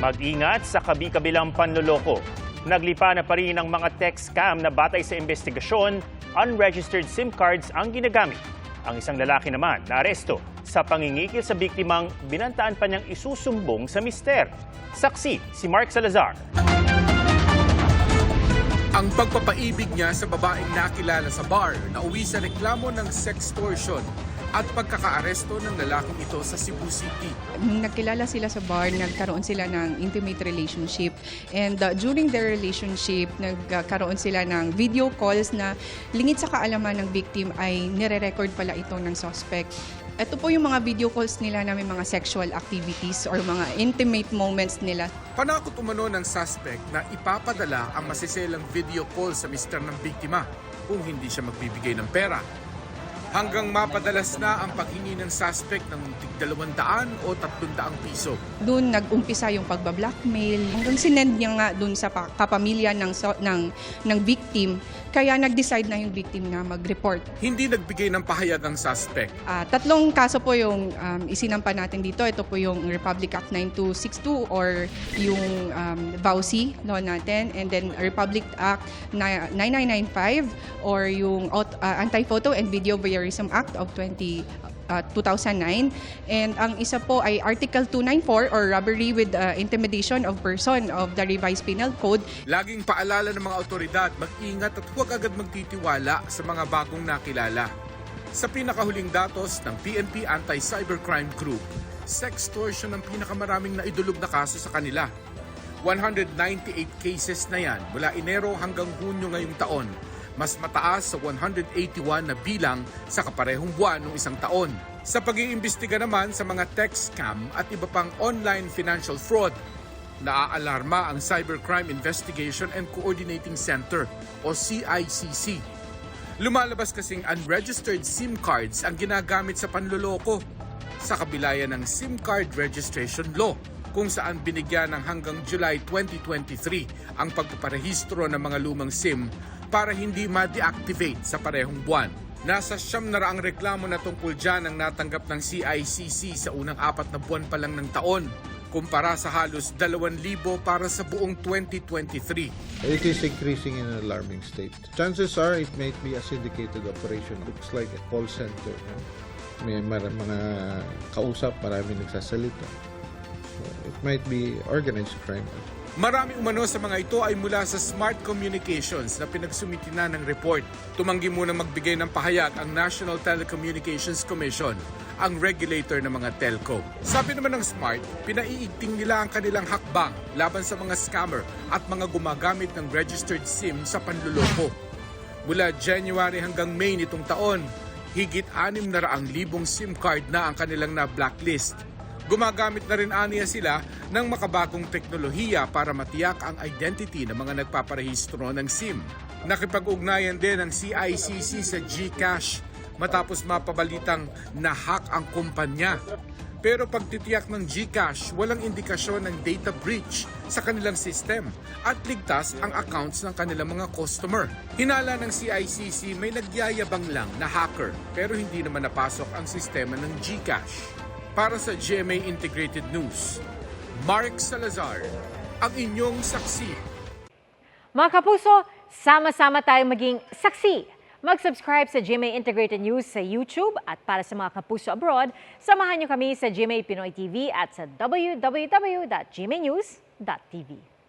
Mag-ingat sa kabi-kabilang panloloko. Naglipa na pa rin ang mga text scam na batay sa investigasyon, unregistered SIM cards ang ginagamit. Ang isang lalaki naman naaresto sa pangingikil sa biktimang binantaan pa niyang isusumbong sa mister. Saksi si Mark Salazar. Ang pagpapaibig niya sa babaeng nakilala sa bar na uwi sa reklamo ng sextortion at pagkakaaresto ng lalaking ito sa Cebu City. Nagkilala sila sa bar, nagkaroon sila ng intimate relationship. And uh, during their relationship, nagkaroon sila ng video calls na lingid sa kaalaman ng victim ay nire-record pala ito ng suspect. Ito po yung mga video calls nila na may mga sexual activities or mga intimate moments nila. Panakot umano ng suspect na ipapadala ang masiselang video call sa mister ng biktima kung hindi siya magbibigay ng pera. Hanggang mapadalas na ang paghingi ng suspect ng tig 200 o 300 piso. Doon nag-umpisa yung pagbablackmail. Hanggang sinend niya nga doon sa pa- kapamilya ng, ng, ng victim. Kaya nag-decide na yung victim na mag-report. Hindi nagbigay ng pahayag ang suspect. Ah, tatlong kaso po yung um, isinampa natin dito. Ito po yung Republic Act 9262 or yung um, VAUSI law natin and then Republic Act na- 9995 or yung ah, Anti-Photo and Video Voyeurism Act of 20 uh, 2009 and ang isa po ay Article 294 or robbery with uh, intimidation of person of the revised penal code Laging paalala ng mga otoridad mag-ingat at huwag agad magtitiwala sa mga bagong nakilala. Sa pinakahuling datos ng PNP Anti-Cybercrime Group, sextortion ang pinakamaraming naidulog na kaso sa kanila. 198 cases na yan mula Enero hanggang Hunyo ngayong taon. Mas mataas sa 181 na bilang sa kaparehong buwan ng isang taon. Sa pag-iimbestiga naman sa mga text scam at iba pang online financial fraud, naaalarma ang Cybercrime Investigation and Coordinating Center o CICC. Lumalabas kasing unregistered SIM cards ang ginagamit sa panloloko sa kabilayan ng SIM card registration law kung saan binigyan ng hanggang July 2023 ang pagpaparehistro ng mga lumang SIM para hindi ma-deactivate sa parehong buwan. Nasa siyam na raang reklamo na tungkol dyan ang natanggap ng CICC sa unang apat na buwan pa lang ng taon kumpara sa halos 2,000 para sa buong 2023. It is increasing in an alarming state. Chances are it might be a syndicated operation. Looks like a call center. May mar- mga kausap, marami nagsasalita. So it might be organized crime. Marami umano sa mga ito ay mula sa Smart Communications na pinagsumiti na ng report. Tumanggi muna magbigay ng pahayag ang National Telecommunications Commission, ang regulator ng mga telco. Sabi naman ng Smart, pinaiigting nila ang kanilang hakbang laban sa mga scammer at mga gumagamit ng registered SIM sa panluloko. Mula January hanggang May nitong taon, higit 600,000 SIM card na ang kanilang na-blacklist. Gumagamit na rin aniya sila ng makabagong teknolohiya para matiyak ang identity ng mga nagpaparehistro ng SIM. Nakipag-ugnayan din ng CICC sa GCash matapos mapabalitang nahack ang kumpanya. Pero pagtitiyak ng GCash, walang indikasyon ng data breach sa kanilang system at ligtas ang accounts ng kanilang mga customer. Hinala ng CICC may nagyayabang lang na hacker pero hindi naman napasok ang sistema ng GCash. Para sa GMA Integrated News, Mark Salazar, ang inyong saksi. Mga kapuso, sama-sama tayong maging saksi. Mag-subscribe sa GMA Integrated News sa YouTube at para sa mga kapuso abroad, samahan niyo kami sa GMA Pinoy TV at sa www.gmanews.tv.